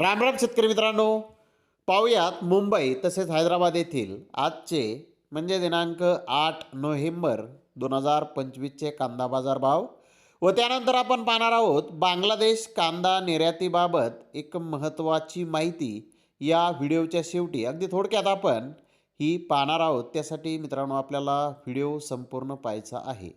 रामराम शेतकरी मित्रांनो. पाहुयात मुंबई तसेच हैदराबाद येथील आजचे म्हणजे दिनांक आठ नोव्हेंबर दोन हजार पंचवीसचे कांदा बाजार भाव. व त्यानंतर आपण पाहणार आहोत बांगलादेश कांदा निर्यातीबाबत एक महत्त्वाची माहिती या व्हिडिओच्या शेवटी. अगदी थोडक्यात आपण ही पाहणार आहोत. त्यासाठी मित्रांनो आपल्याला व्हिडिओ संपूर्ण पाहायचा आहे.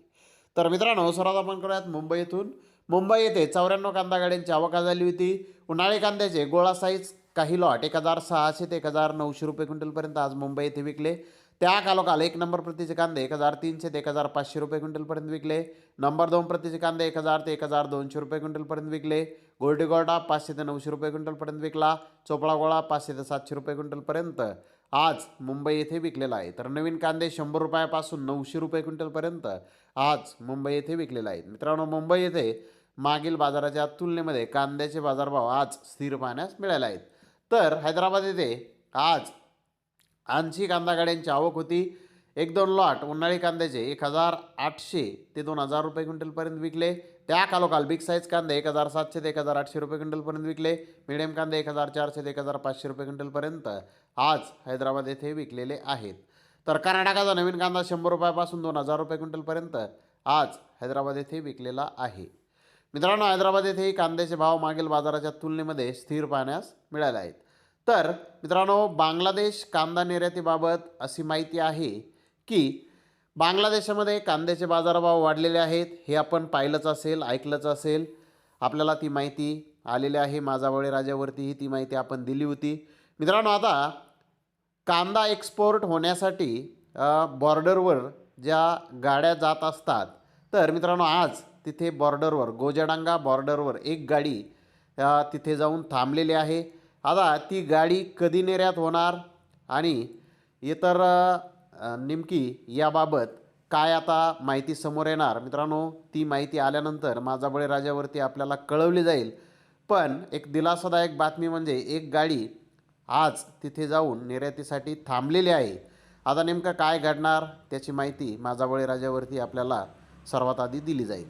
तर मित्रांनो सर्वात आपण करूयात मुंबईतून मुंबई येथे चौऱ्याण्णव कांदा गाड्यांची आवका झाली होती. उन्हाळी कांद्याचे गोळा साईज काही लॉट एक हजार सहाशे ते एक हजार नऊशे रुपये क्विंटलपर्यंत आज मुंबई येथे विकले. त्या कालोकाल एक नंबर प्रतीचे कांदे एक हजार तीनशे ते एक हजार पाचशे रुपये क्विंटलपर्यंत विकले. नंबर दोन प्रतीचे कांदे एक हजार ते एक हजार दोनशे रुपये क्विंटलपर्यंत विकले. गोल्डी गोल्डा पाचशे ते नऊशे रुपये क्विंटलपर्यंत विकला. चोपळा गोळा पाचशे ते सातशे रुपये क्विंटलपर्यंत आज मुंबई येथे विकलेला आहे. तर नवीन कांदे शंभर रुपयापासून नऊशे रुपये क्विंटलपर्यंत आज मुंबई येथे विकलेला आहे. मित्रांनो मुंबई येथे मागील बाजाराच्या तुलनेमध्ये कांद्याचे बाजारभाव आज स्थिर पाहण्यास मिळाले आहेत. तर हैदराबाद येथे आज आणखी कांदा गाड्यांची आवक होती. एक दोन लॉट उन्हाळी कांद्याचे एक हजार आठशे ते दोन हजार रुपये क्विंटलपर्यंत विकले. त्या कालोकाल बिग साईज कांदे एक हजार सातशे ते एक हजार आठशे रुपये क्विंटलपर्यंत विकले. मिडियम कांदे एक हजार चारशे ते एक हजार पाचशे रुपये क्विंटलपर्यंत आज हैदराबाद येथे विकलेले आहेत. तर कर्नाटकाचा नवीन कांदा शंभर रुपयापासून दोन हजार रुपये क्विंटलपर्यंत आज हैदराबाद येथे विकलेला आहे. मित्रांनो हैदराबाद येथेही कांद्याचे भाव मागील बाजाराच्या तुलनेमध्ये स्थिर पाहण्यास मिळाले आहेत. तर मित्रांनो बांगलादेश कांदा निर्यातीबाबत अशी माहिती आहे की बांगलादेशामध्ये कांद्याचे बाजारभाव वाढलेले आहेत. हे आपण पाहिलंच असेल ऐकलंच असेल. आपल्याला ती माहिती आलेली आहे. माझा राजावरतीही ती माहिती आपण दिली होती. मित्रांनो आता कांदा एक्सपोर्ट होण्यासाठी बॉर्डरवर ज्या गाड्या जात असतात तर मित्रांनो आज तिथे बॉर्डरवर गोजडांगा बॉर्डरवर एक गाडी तिथे जाऊन थांबलेली आहे. आता ती गाडी कधी निर्यात होणार आणि इतर नेमकी याबाबत काय आता माहिती समोर येणार? मित्रांनो ती माहिती आल्यानंतर माझा बळीराजावरती आपल्याला कळवली जाईल. पण एक दिलासादायक बातमी म्हणजे एक गाडी आज तिथे जाऊन निर्यातीसाठी थांबलेली आहे. आता नेमकं काय घडणार? त्याची माहिती माझा बळीराजावरती आपल्याला सर्वात आधी दिली जाईल.